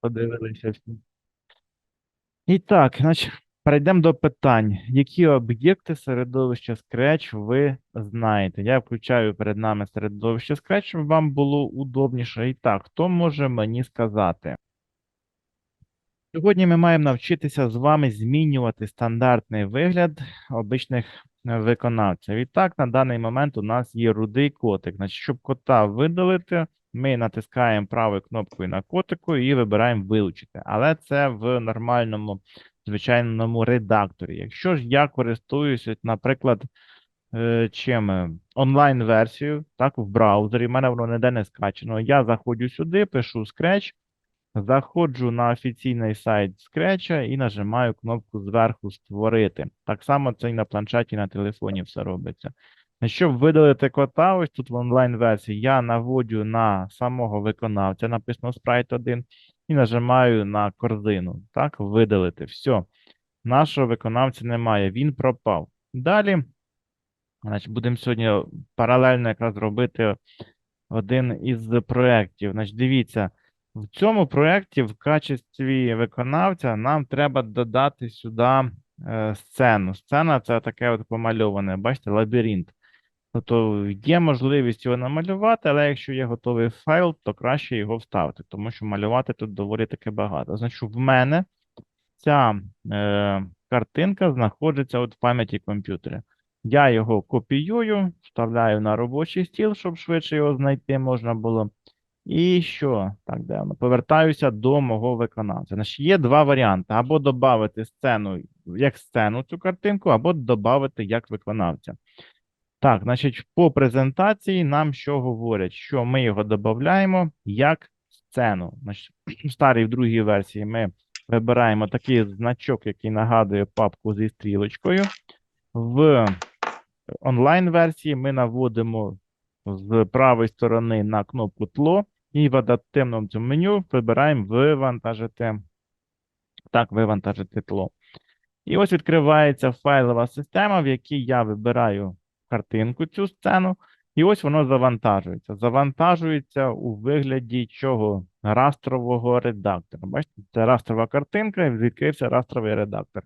Подивилися всі. І так, значить, перейдемо до питань. Які об'єкти середовища Scratch ви знаєте? Я включаю перед нами середовище Scratch, щоб вам було удобніше. І так, хто може мені сказати? Сьогодні ми маємо навчитися з вами змінювати стандартний вигляд обичних виконавців. І так, на даний момент у нас є рудий котик. Значить, щоб кота видалити, ми натискаємо правою кнопкою на котику і вибираємо вилучити. Але це в нормальному, звичайному редакторі. Якщо ж я користуюся, наприклад, е, чим е, онлайн-версією, так, в браузері, в мене воно ніде не скачано. Я заходжу сюди, пишу Scratch. Заходжу на офіційний сайт Scratch і нажимаю кнопку зверху Створити. Так само це і на планшеті, і на телефоні все робиться. Ну, Щоб видалити кота, ось тут в онлайн-версії, я наводжу на самого виконавця, написано Sprite 1, і нажимаю на корзину. Так, видалити. Все. Нашого виконавця немає, він пропав. Далі, значить, будемо сьогодні паралельно якраз робити один із проєктів. Значить, дивіться. В цьому проєкті в качестві виконавця нам треба додати сюди е, сцену. Сцена це таке от помальоване, бачите, лабіринт. Тобто є можливість його намалювати, але якщо є готовий файл, то краще його вставити, тому що малювати тут доволі таки багато. Значить, в мене ця е, картинка знаходиться от в пам'яті комп'ютера. Я його копіюю, вставляю на робочий стіл, щоб швидше його знайти можна було. І що? Так, де? Повертаюся до мого виконавця. Значить, є два варіанти: або додати сцену як сцену цю картинку, або додати як виконавця. Так, значить, по презентації нам що говорять? Що ми його додаємо як сцену. Значить, в старій в другій версії ми вибираємо такий значок, який нагадує папку зі стрілочкою. В онлайн-версії ми наводимо з правої сторони на кнопку тло і в адаптивному цьому меню вибираємо вивантажити. Так, вивантажити тло. І ось відкривається файлова система, в якій я вибираю картинку, цю сцену, і ось воно завантажується. Завантажується у вигляді чого? Растрового редактора. Бачите, це растрова картинка, і відкрився растровий редактор.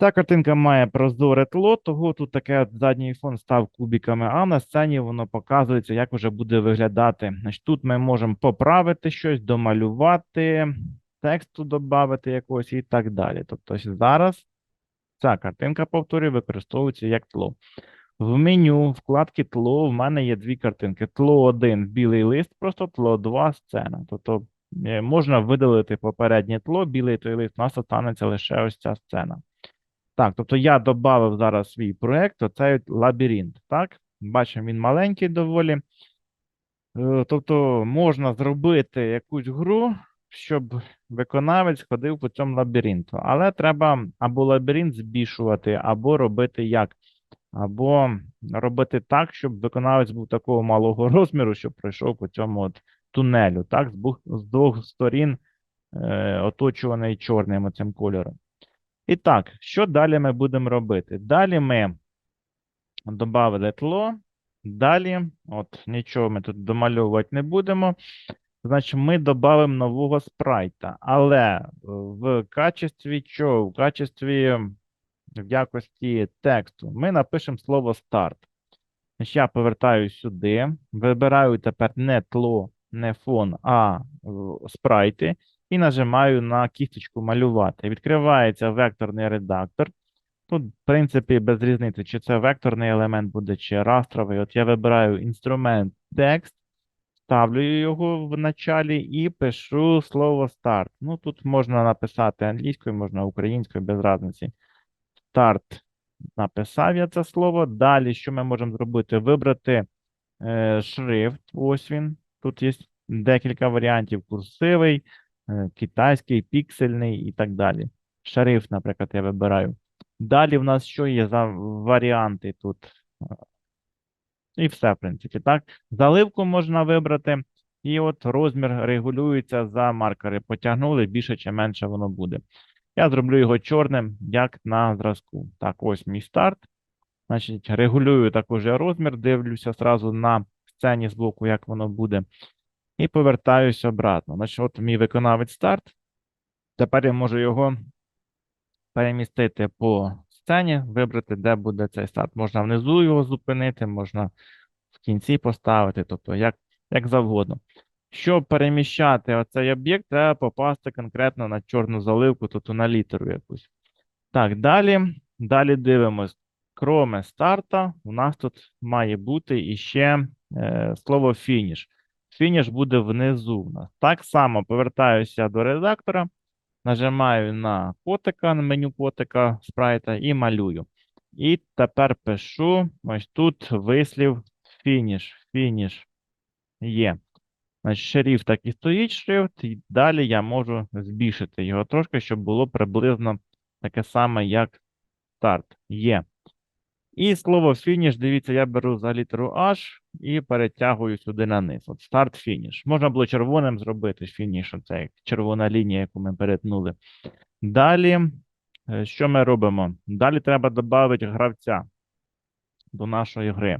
Ця картинка має прозоре тло, того тут таке задній фон став кубиками, а на сцені воно показується, як вже буде виглядати. Значить, Тут ми можемо поправити щось, домалювати, тексту додати якогось і так далі. Тобто зараз ця картинка, повторюю, використовується як тло. В меню вкладки тло в мене є дві картинки. Тло 1 білий лист, просто тло 2 сцена. Тобто е, можна видалити попереднє тло, білий той лист, у нас останеться лише ось ця сцена. Так, тобто я додав зараз свій проєкт, оцей лабіринт. Так, бачимо, він маленький доволі. Е, Тобто можна зробити якусь гру, щоб виконавець ходив по цьому лабіринту. Але треба або лабіринт збільшувати, або робити як? Або робити так, щоб виконавець був такого малого розміру, щоб пройшов по цьому от тунелю, так, з двох, сторін е, оточуваний чорним оцим кольором. І так, що далі ми будемо робити? Далі ми додали тло. Далі, от нічого ми тут домальовувати не будемо. Значить, ми додамо нового спрайта. Але в качестві чого? В качестві в якості тексту ми напишемо слово старт. Я повертаю сюди, вибираю тепер не тло, не фон, а е, спрайти і нажимаю на кісточку малювати. Відкривається векторний редактор. Тут, в принципі, без різниці, чи це векторний елемент буде, чи растровий. От я вибираю інструмент текст, ставлю його в началі і пишу слово старт. Ну, тут можна написати англійською, можна українською, без різниці. Старт. Написав я це слово. Далі, що ми можемо зробити? Вибрати е, шрифт. Ось він. Тут є декілька варіантів: курсивий, е, китайський, піксельний і так далі. Шрифт, наприклад, я вибираю. Далі в нас що є за варіанти тут? І все, в принципі, так. Заливку можна вибрати, і от розмір регулюється за маркери. Потягнули, більше чи менше воно буде. Я зроблю його чорним, як на зразку. Так, ось мій старт. Значить, регулюю також я розмір, дивлюся зразу на сцені з боку, як воно буде. і повертаюся обратно. Значить, от мій виконавець старт. Тепер я можу його перемістити по сцені, вибрати, де буде цей старт. Можна внизу його зупинити, можна в кінці поставити, тобто як, як завгодно. Щоб переміщати оцей об'єкт, треба попасти конкретно на чорну заливку, тобто на літеру якусь. Так, далі, далі дивимось. Кроме старта, у нас тут має бути іще е, слово фініш. Фініш буде внизу. Так само повертаюся до редактора, нажимаю на котика, на меню котика спрайта і малюю. І тепер пишу ось тут вислів фініш. Фініш є. Значить, шрифт так і стоїть шрифт, і далі я можу збільшити його трошки, щоб було приблизно таке саме, як старт. Є. І слово фініш, дивіться, я беру за літеру H і перетягую сюди на низ. От старт фініш. Можна було червоним зробити фініш, оце як червона лінія, яку ми перетнули. Далі, е, що ми робимо? Далі треба додати гравця до нашої гри.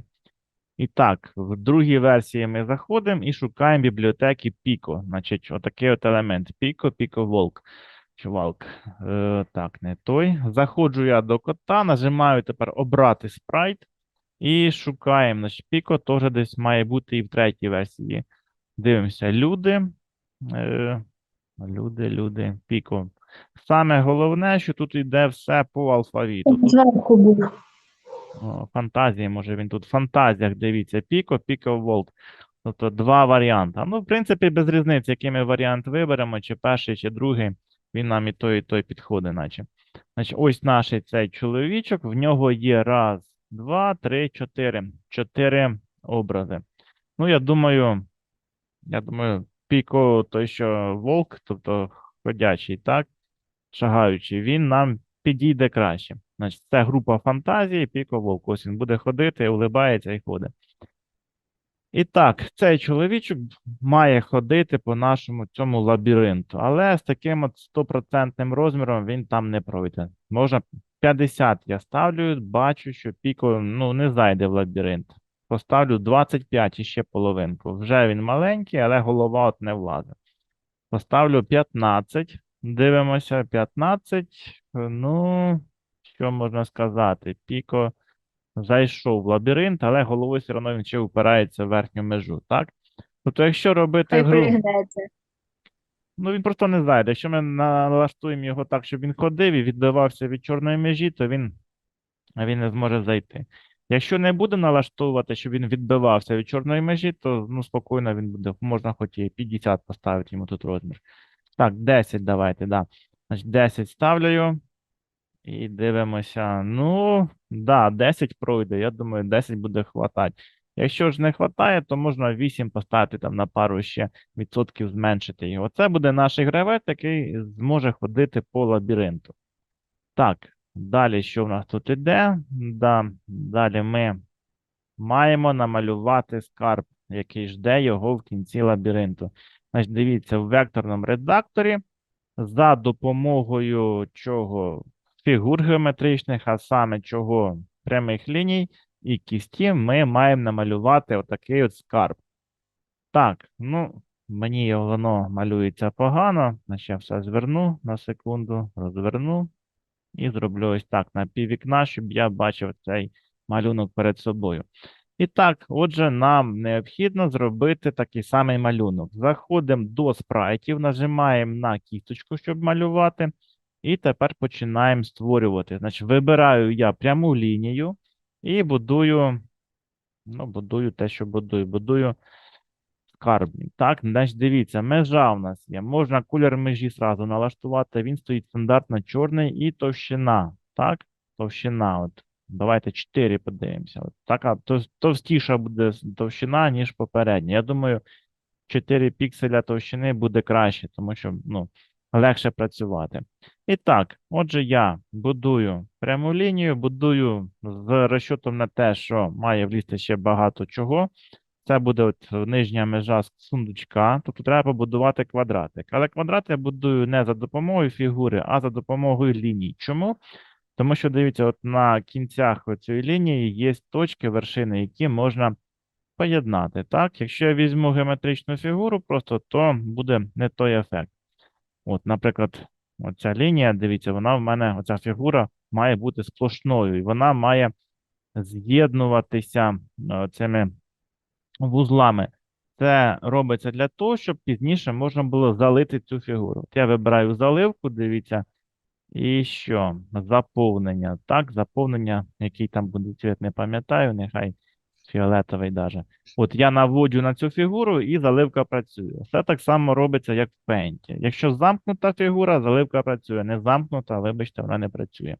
І так, в другій версії ми заходимо і шукаємо бібліотеки Pico. Значить, отакий от елемент Pico, Pico Walk. Чи Е, так, не той. Заходжу я до кота, нажимаю тепер обрати спрайт і шукаємо. Значить, Pico теж десь має бути і в третій версії. Дивимося, люди. Е, люди, люди, Pico. Саме головне, що тут йде все по алфавіту. Зверху був. фантазії, може він тут в фантазіях, дивіться, Pico, Pico Волк. Тобто два варіанти. Ну, в принципі, без різниці, який ми варіант виберемо, чи перший, чи другий, він нам і той, і той підходить, наче. Значить, ось наш цей чоловічок, в нього є раз, два, три, чотири. Чотири образи. Ну, я думаю, я думаю, Піко, той, що вовк, тобто ходячий, так, шагаючий, він нам підійде краще. Значить, це група фантазії, Піко Вовк. Ось він буде ходити, улибається і ходить. І так, цей чоловічок має ходити по нашому цьому лабіринту, але з таким от стопроцентним розміром він там не пройде. Можна 50 я ставлю, бачу, що Піко ну, не зайде в лабіринт. Поставлю 25 і ще половинку. Вже він маленький, але голова от не влазить. Поставлю 15. Дивимося, 15. Ну, що можна сказати? Піко зайшов в лабіринт, але головою все одно він ще впирається в верхню межу, так? Тобто, якщо робити гру, ну він просто не зайде. Якщо ми налаштуємо його так, щоб він ходив і відбивався від чорної межі, то він, він не зможе зайти. Якщо не буде налаштовувати, щоб він відбивався від чорної межі, то ну, спокійно він буде, можна хоч і 50 поставити йому тут розмір. Так, 10 давайте, да. Значить, 10 ставлю. І дивимося. Ну, да, 10 пройде. Я думаю, 10 буде хватати. Якщо ж не хватає, то можна 8 поставити там на пару ще відсотків зменшити його. Це буде наш гравець, який зможе ходити по лабіринту. Так, далі що в нас тут іде? Да, далі ми маємо намалювати скарб, який жде його в кінці лабіринту. Значить, дивіться, в векторному редакторі за допомогою чого фігур геометричних, а саме чого прямих ліній і кісті, ми маємо намалювати отакий от скарб. Так, ну, мені воно малюється погано. Я все зверну на секунду, розверну і зроблю ось так на піввікна, щоб я бачив цей малюнок перед собою. І так, отже, нам необхідно зробити такий самий малюнок. Заходимо до спрайтів, нажимаємо на кісточку, щоб малювати. І тепер починаємо створювати. Значить, вибираю я пряму лінію і будую, ну, будую те, що будую. Будую скарбник. Так, значить, дивіться, межа у нас є. Можна колір межі зразу налаштувати. Він стоїть стандартно чорний і товщина. Так, товщина. От. Давайте 4 подивимося. От така товстіша буде товщина, ніж попередня. Я думаю, 4 пікселя товщини буде краще, тому що ну, легше працювати. І так, отже, я будую пряму лінію, будую з розчотом на те, що має влізти ще багато чого. Це буде от нижня межа сундучка, тобто треба побудувати квадратик. Але квадрат я будую не за допомогою фігури, а за допомогою ліній. Чому? Тому що, дивіться, от на кінцях цієї лінії є точки, вершини, які можна поєднати. Так, якщо я візьму геометричну фігуру, просто то буде не той ефект. От, наприклад, оця лінія, дивіться, вона в мене, оця фігура має бути сплошною, і вона має з'єднуватися е, цими вузлами. Це робиться для того, щоб пізніше можна було залити цю фігуру. От я вибираю заливку, дивіться, і що? Заповнення. Так, заповнення, який там буде цвіт, не пам'ятаю, нехай фіолетовий даже. От я наводжу на цю фігуру і заливка працює. Все так само робиться, як в пенті. Якщо замкнута фігура, заливка працює. Не замкнута, вибачте, вона не працює.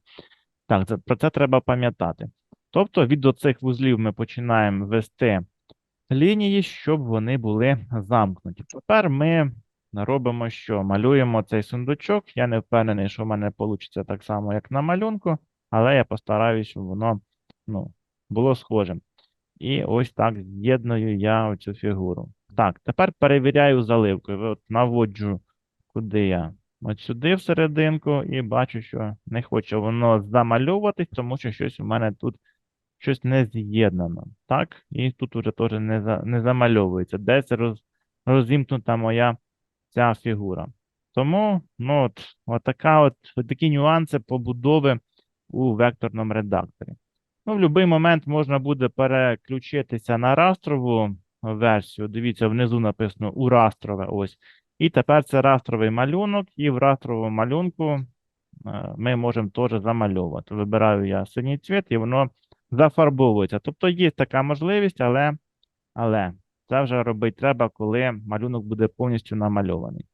Так, це- про це треба пам'ятати. Тобто від оцих вузлів ми починаємо вести лінії, щоб вони були замкнуті. Тепер ми робимо що? Малюємо цей сундучок. Я не впевнений, що в мене вийде так само, як на малюнку, але я постараюсь, щоб воно ну, було схожим. І ось так з'єдную я оцю фігуру. Так, тепер перевіряю заливкою. От наводжу, куди я? От сюди всерединку, і бачу, що не хоче воно замальовуватись, тому що щось у мене тут щось не з'єднано. Так? І тут уже теж не, за, не замальовується. Десь роз, розімкнута моя ця фігура. Тому, ну, от, от, така от, от такі нюанси побудови у векторному редакторі. Ну, в будь-який момент можна буде переключитися на растрову версію. Дивіться, внизу написано у растрове. Ось. І тепер це растровий малюнок, і в растровому малюнку е, ми можемо теж замальовувати. Вибираю я синій цвіт, і воно зафарбовується. Тобто є така можливість, але, але це вже робити треба, коли малюнок буде повністю намальований.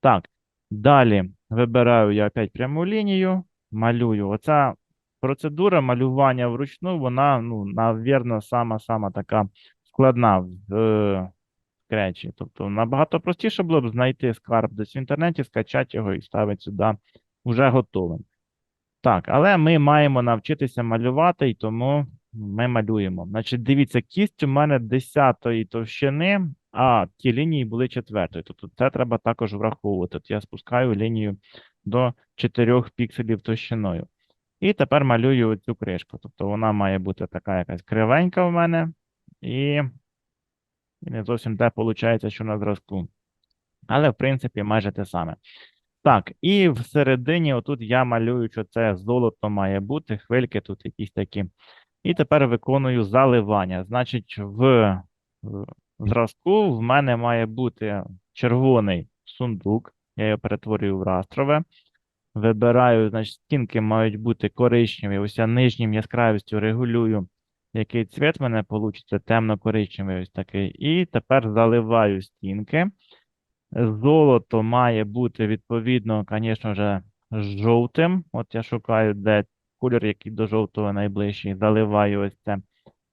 Так, далі вибираю я опять пряму лінію, малюю. Оця процедура малювання вручну, вона, ну, навірно, сама-сама така складна в е. Тобто набагато простіше було б знайти скарб десь в інтернеті, скачати його і ставити сюди вже готовим. Так, але ми маємо навчитися малювати, і тому ми малюємо. Значить, дивіться, кість у мене 10-ї товщини, а ті лінії були 4 Тобто це треба також враховувати. От я спускаю лінію до 4 пікселів товщиною. І тепер малюю цю кришку. Тобто вона має бути така якась кривенька в мене, і, і не зовсім те виходить, що на зразку. Але, в принципі, майже те саме. Так, і всередині, отут я малюю, що це золото має бути, хвильки тут якісь такі. І тепер виконую заливання. Значить, в зразку в мене має бути червоний сундук. Я його перетворюю в растрове. Вибираю, значить, стінки мають бути коричневі. Ось я нижнім яскравістю регулюю, який цвіт в мене вийде, темно-коричневий ось такий. І тепер заливаю стінки. Золото має бути відповідно, звісно жовтим. От я шукаю, де кольор, який до жовтого найближчий, заливаю ось це.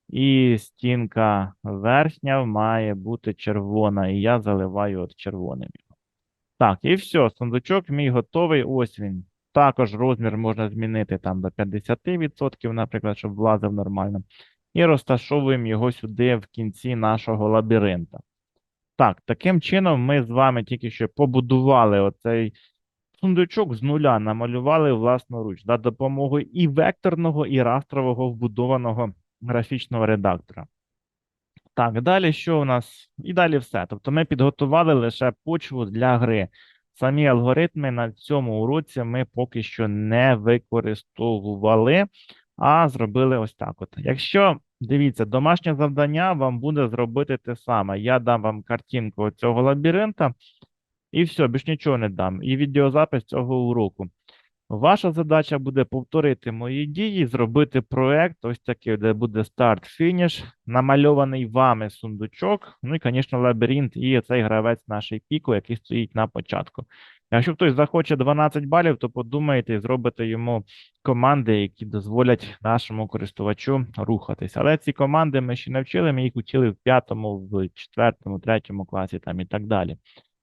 І стінка верхня має бути червона, і я заливаю от червоним. Так, і все, сундучок мій готовий. Ось він. Також розмір можна змінити там до 50%, наприклад, щоб влазив нормально. І розташовуємо його сюди в кінці нашого лабіринта. Так, таким чином ми з вами тільки що побудували оцей сундучок з нуля, намалювали власноруч за допомогою і векторного, і растрового вбудованого графічного редактора. Так, далі що у нас? І далі все. Тобто ми підготували лише почву для гри. Самі алгоритми на цьому уроці ми поки що не використовували, а зробили ось так. От. Якщо Дивіться, домашнє завдання вам буде зробити те саме. Я дам вам картинку цього лабіринта, і все, більш нічого не дам. І відеозапис цього уроку. Ваша задача буде повторити мої дії, зробити проект, ось такий, де буде старт-фініш, намальований вами сундучок, ну і, звісно, лабіринт, і цей гравець нашої піку, який стоїть на початку. Якщо хтось захоче 12 балів, то подумайте і зробите йому команди, які дозволять нашому користувачу рухатись. Але ці команди ми ще не вчили, ми їх вчили в п'ятому, в четвертому, третьому класі там і так далі.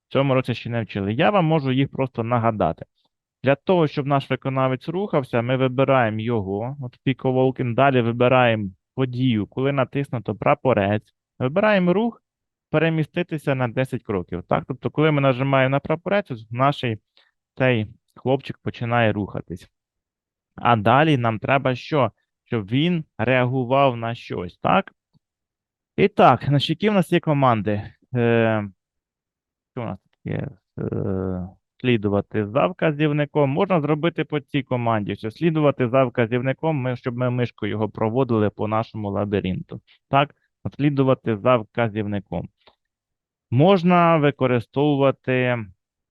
В цьому році ще не вчили. Я вам можу їх просто нагадати. Для того, щоб наш виконавець рухався, ми вибираємо його, от піковолкін, далі вибираємо подію, коли натиснуто прапорець, вибираємо рух, переміститися на 10 кроків. Так? Тобто, коли ми нажимаємо на прапорець, наш цей хлопчик починає рухатись. А далі нам треба що? Щоб він реагував на щось, так? І так, значить, які в нас є команди? Е, що у нас є? Е, слідувати за вказівником. Можна зробити по цій команді, що слідувати за вказівником, ми, щоб ми мишкою його проводили по нашому лабіринту. Так, слідувати за вказівником. Можна використовувати,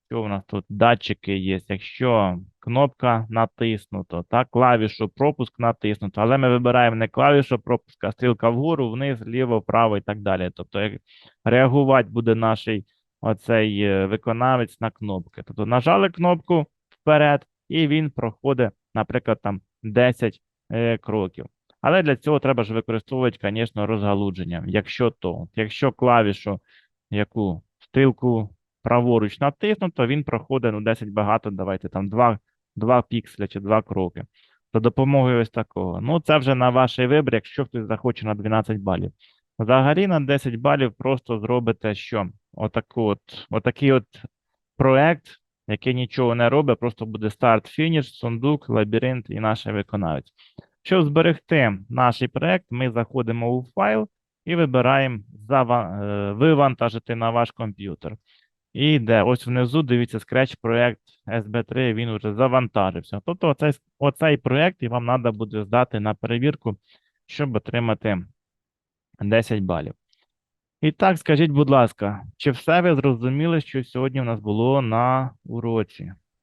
що у нас тут датчики є. Якщо кнопка натиснуто, так, клавішу пропуск натиснуто, але ми вибираємо не клавішу пропуск, а стрілка вгору, вниз, вліво, вправо і так далі. Тобто, як реагувати буде наш оцей е, виконавець на кнопки. Тобто нажали кнопку вперед, і він проходить, наприклад, там 10 е, кроків. Але для цього треба ж використовувати, звісно, розгалудження. Якщо то, якщо клавішу, яку стрілку праворуч натиснуто, він проходить ну, 10 багато, давайте там 2, 2 пікселя чи 2 кроки. За допомогою ось такого. Ну, це вже на ваш вибір, якщо хтось захоче на 12 балів. Взагалі на 10 балів просто зробите що? Отаку от, отакий от проект, який нічого не робить, просто буде старт, фініш, сундук, лабіринт і наш виконавець. Щоб зберегти наш проект, ми заходимо у файл і вибираємо е, вивантажити на ваш комп'ютер. І йде ось внизу, дивіться, Scratch проект SB3, він вже завантажився. Тобто оцей, оцей проект і вам треба буде здати на перевірку, щоб отримати 10 балів. І так, скажіть, будь ласка, чи все ви зрозуміли, що сьогодні в нас було на уроці?